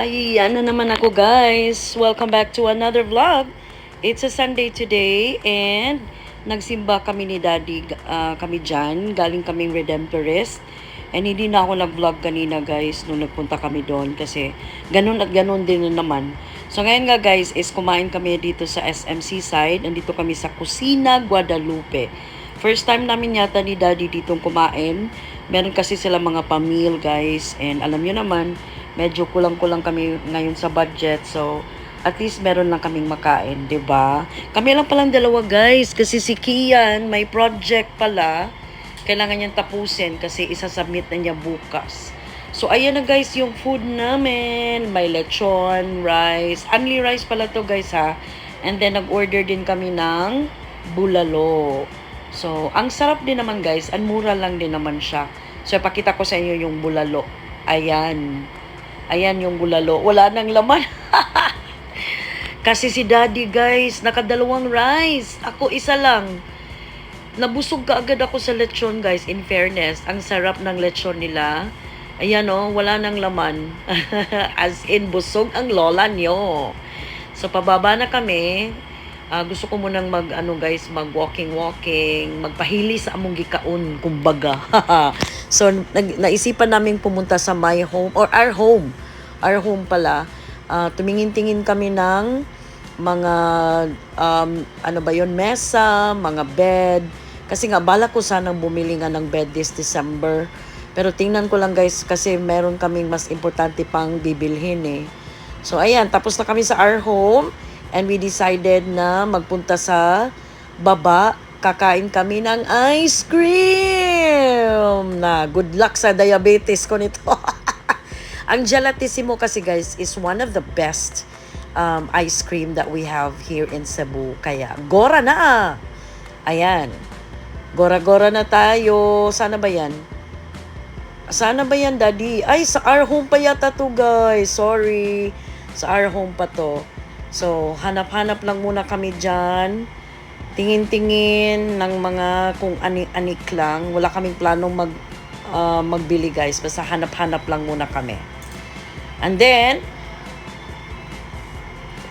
Ay, ano naman ako guys. Welcome back to another vlog. It's a Sunday today and nagsimba kami ni Daddy ah, kami dyan. Galing kaming Redemptorist. And hindi na ako nag-vlog kanina guys nung nagpunta kami doon kasi ganun at ganun din na naman. So ngayon nga guys is kumain kami dito sa SMC side. Nandito kami sa Kusina Guadalupe. First time namin yata ni Daddy ditong kumain. Meron kasi sila mga pamil guys. And alam nyo naman, medyo kulang-kulang kami ngayon sa budget. So, at least meron lang kaming makain, 'di ba? Kami lang palang dalawa guys kasi si Kian may project pala. Kailangan niyang tapusin kasi isa-submit na niya bukas. So, ayan na guys yung food namin. May lechon, rice. Only rice pala to guys ha. And then, nag-order din kami ng bulalo. So, ang sarap din naman guys. Ang mura lang din naman siya. So, ipakita ko sa inyo yung bulalo. Ayan. Ayan yung bulalo. Wala nang laman. Kasi si daddy guys, nakadalawang rice. Ako isa lang. Nabusog ka agad ako sa lechon guys, in fairness. Ang sarap ng lechon nila. Ayan o, wala nang laman. As in, busog ang lola nyo. So, pababa na kami. Ah, gusto ko munang mag, ano guys, mag walking walking, magpahili sa among gikaon, kumbaga. so, nag, naisipan namin pumunta sa my home, or our home. Our home pala. Ah, tumingin-tingin kami ng mga, um, ano ba yon mesa, mga bed. Kasi nga, bala ko sanang bumili nga ng bed this December. Pero tingnan ko lang guys, kasi meron kaming mas importante pang bibilhin eh. So, ayan, tapos na kami sa our home. And we decided na magpunta sa baba. Kakain kami ng ice cream. Na good luck sa diabetes ko nito. Ang gelatissimo kasi guys is one of the best um, ice cream that we have here in Cebu. Kaya, gora na! Ayan. Gora-gora na tayo. Sana ba yan? Sana ba yan, Daddy? Ay, sa our home pa yata to, guys. Sorry. Sa our home pa to. So, hanap-hanap lang muna kami dyan. Tingin-tingin ng mga kung anik-anik lang. Wala kaming planong mag, ah, magbili, guys. Basta hanap-hanap lang muna kami. And then,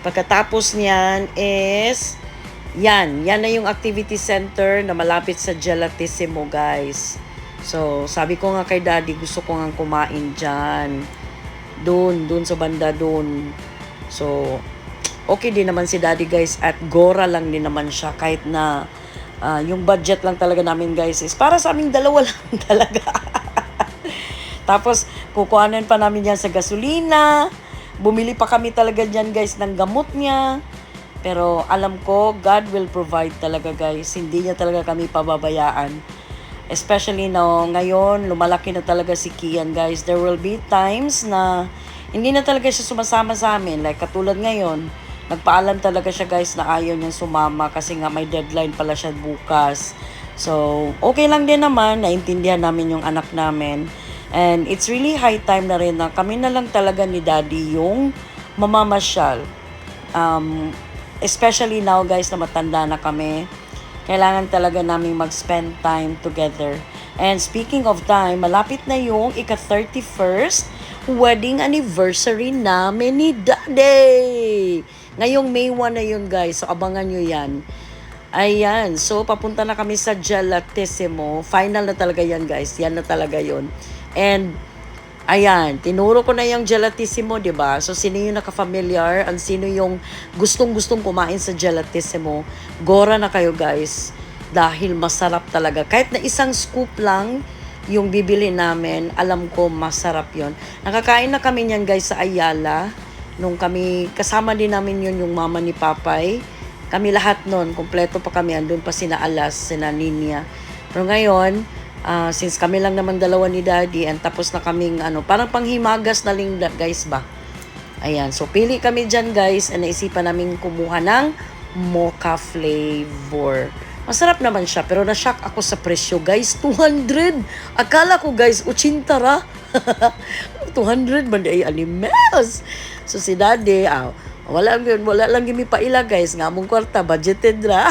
pagkatapos niyan is, yan. Yan na yung activity center na malapit sa Gelatissimo, guys. So, sabi ko nga kay daddy, gusto ko nga kumain dyan. Doon, doon sa banda doon. So, okay din naman si daddy guys at gora lang din naman siya kahit na ah, yung budget lang talaga namin guys is para sa aming dalawa lang talaga. Tapos, kukuhanan pa namin yan sa gasolina. Bumili pa kami talaga dyan guys ng gamot niya. Pero alam ko, God will provide talaga guys. Hindi niya talaga kami pababayaan. Especially no, ngayon, lumalaki na talaga si Kian, guys. There will be times na hindi na talaga siya sumasama sa amin. Like, katulad ngayon, nagpaalam talaga siya, guys, na ayaw niyang sumama kasi nga may deadline pala siya bukas. So, okay lang din naman. Naintindihan namin yung anak namin. And it's really high time na rin na kami na lang talaga ni Daddy yung mamamasyal. Um, especially now, guys, na matanda na kami kailangan talaga namin mag-spend time together. And speaking of time, malapit na yung ika-31st wedding anniversary namin ni Daddy. Ngayong May 1 na yun guys, so abangan nyo yan. Ayan, so papunta na kami sa Gelatissimo. Final na talaga yan guys, yan na talaga yun. And Ayan, tinuro ko na yung gelatissimo, ba? So, sino yung nakafamiliar? Ang sino yung gustong-gustong kumain sa gelatissimo? Gora na kayo, guys. Dahil masarap talaga. Kahit na isang scoop lang yung bibili namin, alam ko masarap yon. Nakakain na kami niyan, guys, sa Ayala. Nung kami, kasama din namin yun yung mama ni Papay. Kami lahat nun, kompleto pa kami. Andun pa sina Alas, sina Ninya. Pero ngayon, Ah, since kami lang naman dalawa ni Daddy and tapos na kaming ano, parang panghimagas na lang guys ba. Ayan, so pili kami dyan guys and naisipan namin kumuha ng mocha flavor. Masarap naman siya pero na-shock ako sa presyo guys, 200. Akala ko guys, 80 ra. 200 man ay animals. So si Daddy, ah, wala, wala lang gimi pa ila guys, nga mong kwarta, budgeted ra.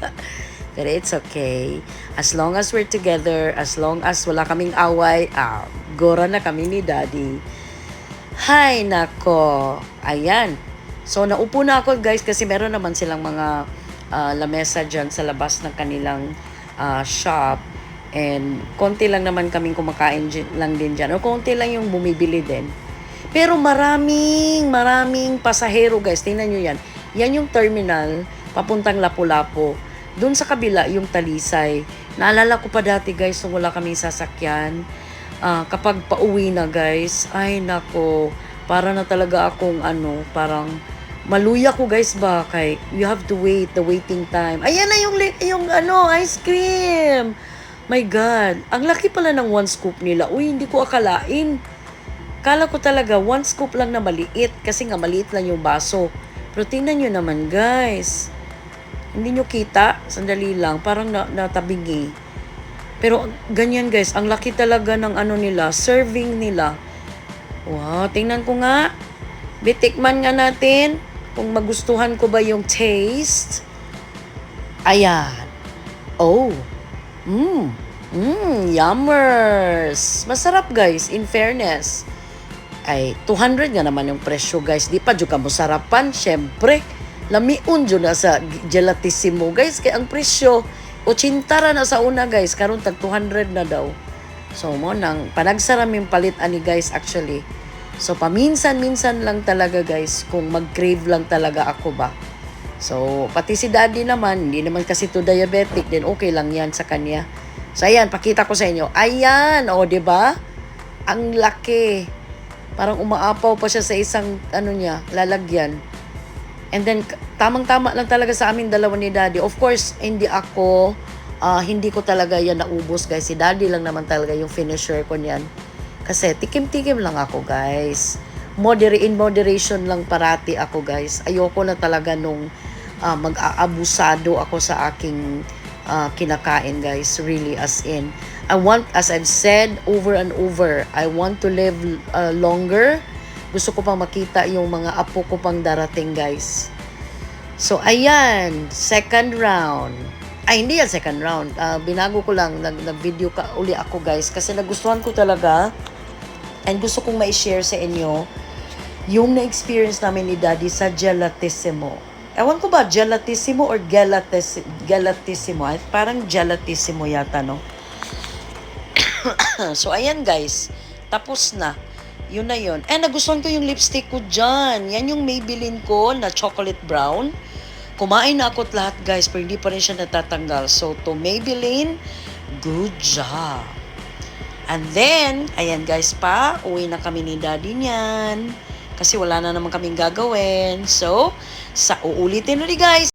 Pero it's okay. As long as we're together, as long as wala kaming away, ah, gora na kami ni Daddy. Hay nako. Ayan. So, naupo na ako guys kasi meron naman silang mga ah, lamesa dyan sa labas ng kanilang ah, shop. And konti lang naman kaming kumakain lang din dyan. O konti lang yung bumibili din. Pero maraming, maraming pasahero guys. Tingnan nyo yan. Yan yung terminal papuntang Lapu-Lapu. Doon sa kabila yung Talisay. Naalala ko pa dati guys nung wala kaming sasakyan. Ah, kapag pauwi na guys, ay nako, para na talaga akong ano, parang maluya ko guys ba kay you have to wait the waiting time. Ayan na yung yung ano, ice cream. My god, ang laki pala ng one scoop nila. Uy, hindi ko akalain. Kala ko talaga one scoop lang na maliit kasi nga maliit lang yung baso. Pero tingnan nyo naman guys. Hindi nyo kita, sandali lang, parang na, natabingi. Pero ganyan guys, ang laki talaga ng ano nila, serving nila. Wow, tingnan ko nga. Bitikman nga natin kung magustuhan ko ba yung taste. Ayan. Oh. Mmm. Mmm, yummers. Masarap guys, in fairness. Ay, 200 nga naman yung presyo guys. Di pa dyan mo sarapan, syempre. Lamiun dyan na sa gelatissimo guys. Kaya ang presyo, 80 ra na sa una guys. Karon tag 200 na daw. So mo nang panagsaram yung palit ani guys actually. So paminsan-minsan lang talaga guys kung mag-crave lang talaga ako ba. So pati si daddy naman, hindi naman kasi to diabetic din okay lang yan sa kanya. So ayan, pakita ko sa inyo. Ayan, o oh, 'di ba? Ang laki. Parang umaapaw pa siya sa isang ano niya, lalagyan. And then, tamang-tama lang talaga sa amin dalawa ni Daddy. Of course, hindi ako, ah, hindi ko talaga yan naubos, guys. Si Daddy lang naman talaga yung finisher ko niyan. Kasi tikim-tikim lang ako, guys. Moder in moderation lang parati ako, guys. Ayoko na talaga nung ah, mag-aabusado ako sa aking ah, kinakain, guys. Really, as in. I want, as I've said over and over, I want to live ah, longer. Gusto ko pang makita yung mga apo ko pang darating, guys. So, ayan. Second round. Ay, hindi yan second round. Ah, binago ko lang. Nag, nag-video ka uli ako, guys. Kasi nagustuhan ko talaga. And gusto kong ma-share sa inyo yung na-experience namin ni Daddy sa Gelatissimo. Ewan ko ba, Gelatissimo or Gelatis, Gelatissimo? Ay, parang Gelatissimo yata, no? so, ayan guys. Tapos na. Yun na yun. Eh, nagustuhan ko yung lipstick ko dyan. Yan yung Maybelline ko na chocolate brown. Kumain na ako't lahat guys, pero hindi pa rin siya natatanggal. So, to Maybelline, good job. And then, ayan guys pa, uwi na kami ni daddy niyan. Kasi wala na naman kaming gagawin. So, sa uulitin ulit guys.